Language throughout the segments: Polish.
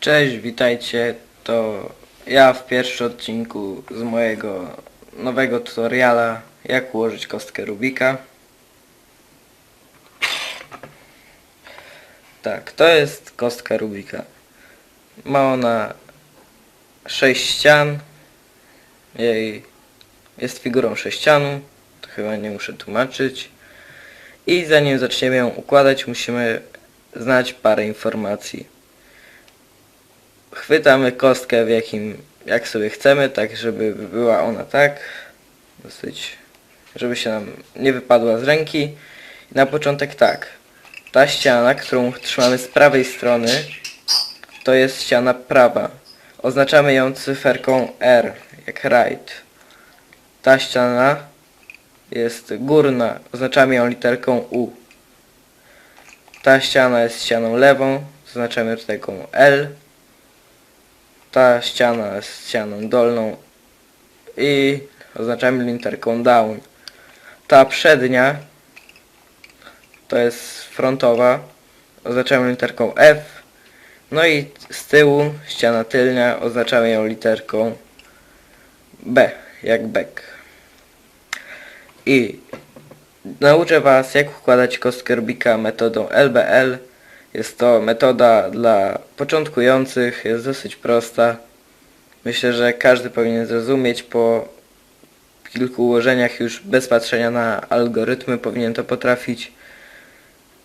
Cześć, witajcie. To ja w pierwszym odcinku z mojego nowego tutoriala jak ułożyć kostkę Rubika. Tak, to jest kostka Rubika. Ma ona 6 ścian. Jej jest figurą sześcianu. To chyba nie muszę tłumaczyć. I zanim zaczniemy ją układać, musimy znać parę informacji chwytamy kostkę w jakim, jak sobie chcemy, tak żeby była ona tak, dosyć, żeby się nam nie wypadła z ręki. Na początek tak, ta ściana, którą trzymamy z prawej strony, to jest ściana prawa. Oznaczamy ją cyferką R, jak right. Ta ściana jest górna, oznaczamy ją literką U. Ta ściana jest ścianą lewą, oznaczamy literką L ta ściana jest ścianą dolną i oznaczamy literką down. Ta przednia to jest frontowa, oznaczamy literką F. No i z tyłu ściana tylnia oznaczamy ją literką B, jak back. I nauczę Was jak układać kostkę Rubika metodą LBL. Jest to metoda dla początkujących, jest dosyć prosta. Myślę, że każdy powinien zrozumieć po kilku ułożeniach już bez patrzenia na algorytmy powinien to potrafić.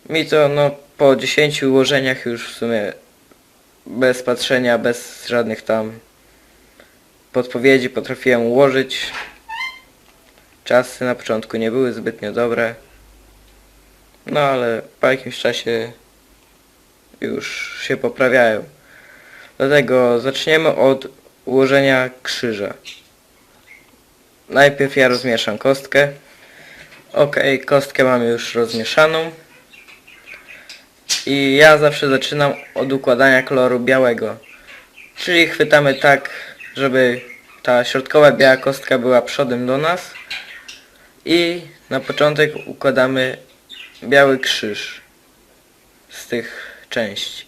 Mi to no po 10 ułożeniach już w sumie bez patrzenia, bez żadnych tam podpowiedzi potrafiłem ułożyć. Czasy na początku nie były zbytnio dobre. No ale po jakimś czasie już się poprawiają. Dlatego zaczniemy od ułożenia krzyża. Najpierw ja rozmieszam kostkę. Ok, kostkę mamy już rozmieszaną. I ja zawsze zaczynam od układania koloru białego. Czyli chwytamy tak, żeby ta środkowa biała kostka była przodem do nas. I na początek układamy biały krzyż z tych części.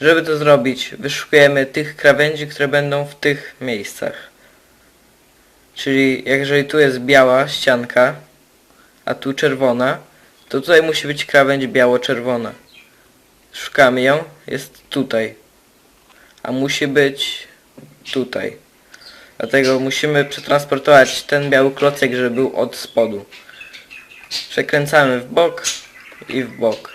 Żeby to zrobić, wyszukujemy tych krawędzi, które będą w tych miejscach. Czyli jeżeli tu jest biała ścianka, a tu czerwona, to tutaj musi być krawędź biało-czerwona. Szukamy ją, jest tutaj. A musi być tutaj. Dlatego musimy przetransportować ten biały klocek, żeby był od spodu. Przekręcamy w bok i w bok.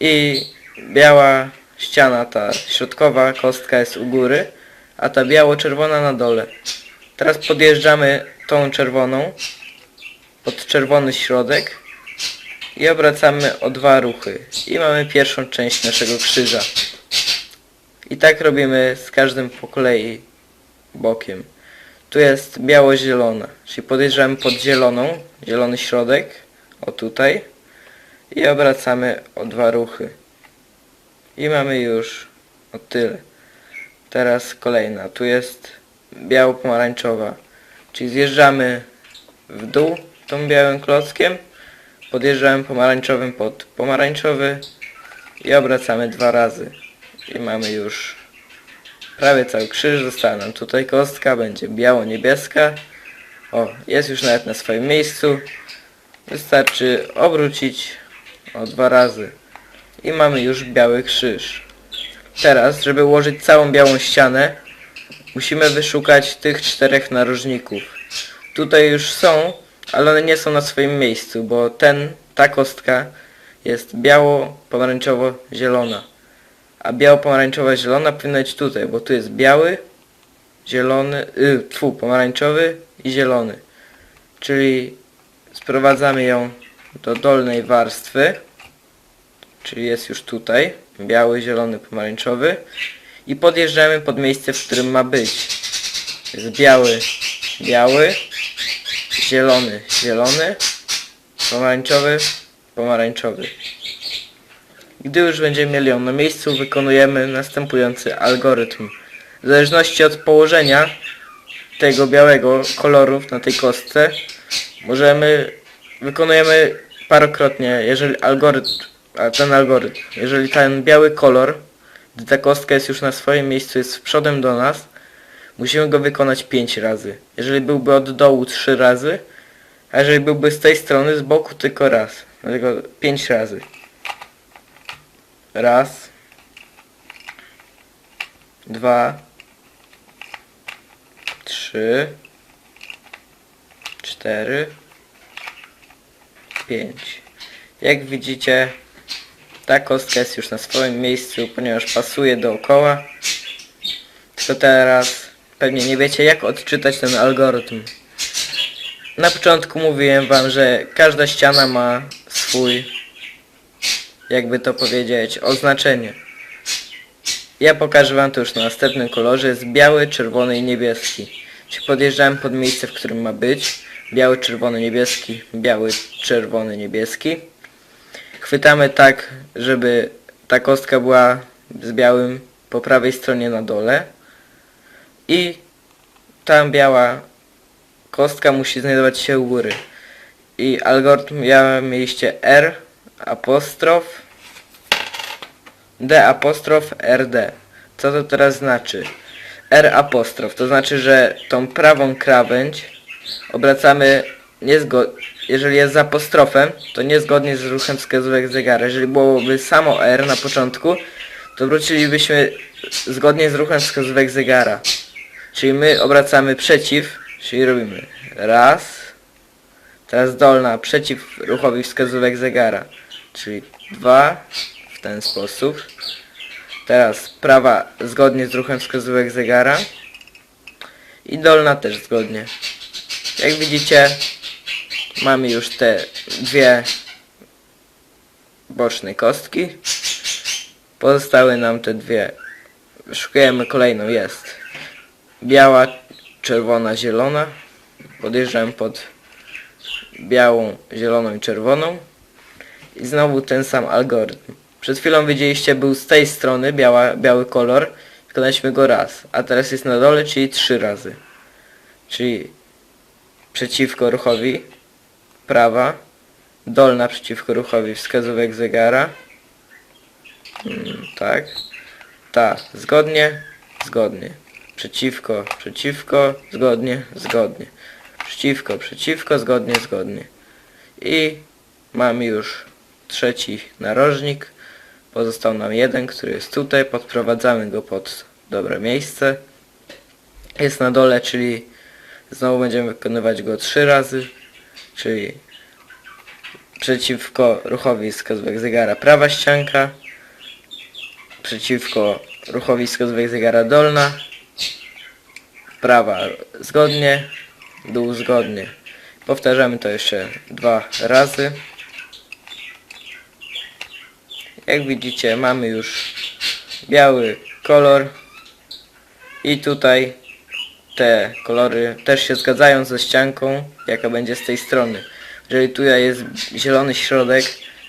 I biała ściana, ta środkowa kostka jest u góry, a ta biało-czerwona na dole. Teraz podjeżdżamy tą czerwoną pod czerwony środek i obracamy o dwa ruchy. I mamy pierwszą część naszego krzyża. I tak robimy z każdym po kolei bokiem. Tu jest biało-zielona, czyli podjeżdżamy pod zieloną, zielony środek, o tutaj i obracamy o dwa ruchy. I mamy już o tyle. Teraz kolejna. Tu jest biało-pomarańczowa. Czyli zjeżdżamy w dół tą białym klockiem. Podjeżdżamy pomarańczowym pod pomarańczowy i obracamy dwa razy. I mamy już prawie cały krzyż. Została nam tutaj kostka. Będzie biało-niebieska. O, jest już nawet na swoim miejscu. Wystarczy obrócić o dwa razy i mamy już biały krzyż. Teraz, żeby ułożyć całą białą ścianę, musimy wyszukać tych czterech narożników. Tutaj już są, ale one nie są na swoim miejscu, bo ten, ta kostka jest biało-pomarańczowo-zielona. A biało-pomarańczowa-zielona powinna być tutaj, bo tu jest biały, zielony, yy, tfu, pomarańczowy i zielony. Czyli sprowadzamy ją do dolnej warstwy czyli jest już tutaj, biały, zielony, pomarańczowy i podjeżdżamy pod miejsce, w którym ma być. Jest biały, biały, zielony, zielony, pomarańczowy, pomarańczowy. Gdy już będziemy mieli ją na miejscu, wykonujemy następujący algorytm. W zależności od położenia tego białego koloru na tej kostce, możemy, wykonujemy parokrotnie, jeżeli algorytm ten algorytm. Jeżeli ten biały kolor Gdy ta kostka jest już na swoim miejscu, jest przodem do nas, musimy go wykonać 5 razy. Jeżeli byłby od dołu 3 razy, a jeżeli byłby z tej strony, z boku tylko raz. Dlatego 5 razy. Raz. Dwa. Trzy. Cztery. Pięć. Jak widzicie, ta kostka jest już na swoim miejscu, ponieważ pasuje dookoła. Tylko teraz pewnie nie wiecie jak odczytać ten algorytm. Na początku mówiłem wam, że każda ściana ma swój, jakby to powiedzieć, oznaczenie. Ja pokażę wam to już na następnym kolorze. Jest biały, czerwony i niebieski. Czyli podjeżdżamy pod miejsce, w którym ma być. Biały, czerwony, niebieski. Biały, czerwony, niebieski. Chwytamy tak, żeby ta kostka była z białym po prawej stronie na dole. I tam biała kostka musi znajdować się u góry. I algorytm ja mieliście R apostrof D apostrof RD. Co to teraz znaczy? R apostrof to znaczy, że tą prawą krawędź obracamy niezgo- jeżeli jest z apostrofem, to niezgodnie z ruchem wskazówek zegara. Jeżeli byłoby samo R na początku, to wrócilibyśmy zgodnie z ruchem wskazówek zegara. Czyli my obracamy przeciw, czyli robimy raz, teraz dolna przeciw ruchowi wskazówek zegara, czyli dwa w ten sposób. Teraz prawa zgodnie z ruchem wskazówek zegara i dolna też zgodnie. Jak widzicie mamy już te dwie boczne kostki. Pozostały nam te dwie. Szukujemy kolejną, jest biała, czerwona, zielona. Podjeżdżam pod białą, zieloną i czerwoną. I znowu ten sam algorytm. Przed chwilą widzieliście był z tej strony biała, biały kolor. Wykonaliśmy go raz. A teraz jest na dole, czyli trzy razy. Czyli przeciwko ruchowi prawa, dolna przeciwko ruchowi wskazówek zegara. Mm, tak. Ta, zgodnie, zgodnie. Przeciwko, przeciwko, zgodnie, zgodnie. Przeciwko, przeciwko, zgodnie, zgodnie. I mamy już trzeci narożnik. Pozostał nam jeden, który jest tutaj. Podprowadzamy go pod dobre miejsce. Jest na dole, czyli znowu będziemy wykonywać go trzy razy. Czyli przeciwko ruchowi wskazówek zegara prawa ścianka. Przeciwko ruchowi wskazówek zegara dolna. Prawa zgodnie, dół zgodnie. Powtarzamy to jeszcze dwa razy. Jak widzicie mamy już biały kolor i tutaj te kolory też się zgadzają ze ścianką jaka będzie z tej strony. Jeżeli tu jest zielony środek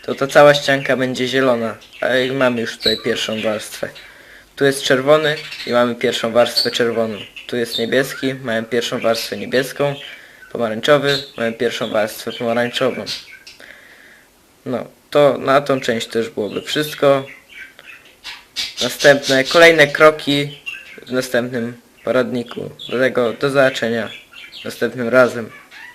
to ta cała ścianka będzie zielona, a jak mamy już tutaj pierwszą warstwę. Tu jest czerwony i mamy pierwszą warstwę czerwoną. Tu jest niebieski, mamy pierwszą warstwę niebieską. Pomarańczowy, mamy pierwszą warstwę pomarańczową. No, to na tą część już byłoby wszystko. Następne, kolejne kroki w następnym poradniku. Dlatego do zobaczenia następnym razem.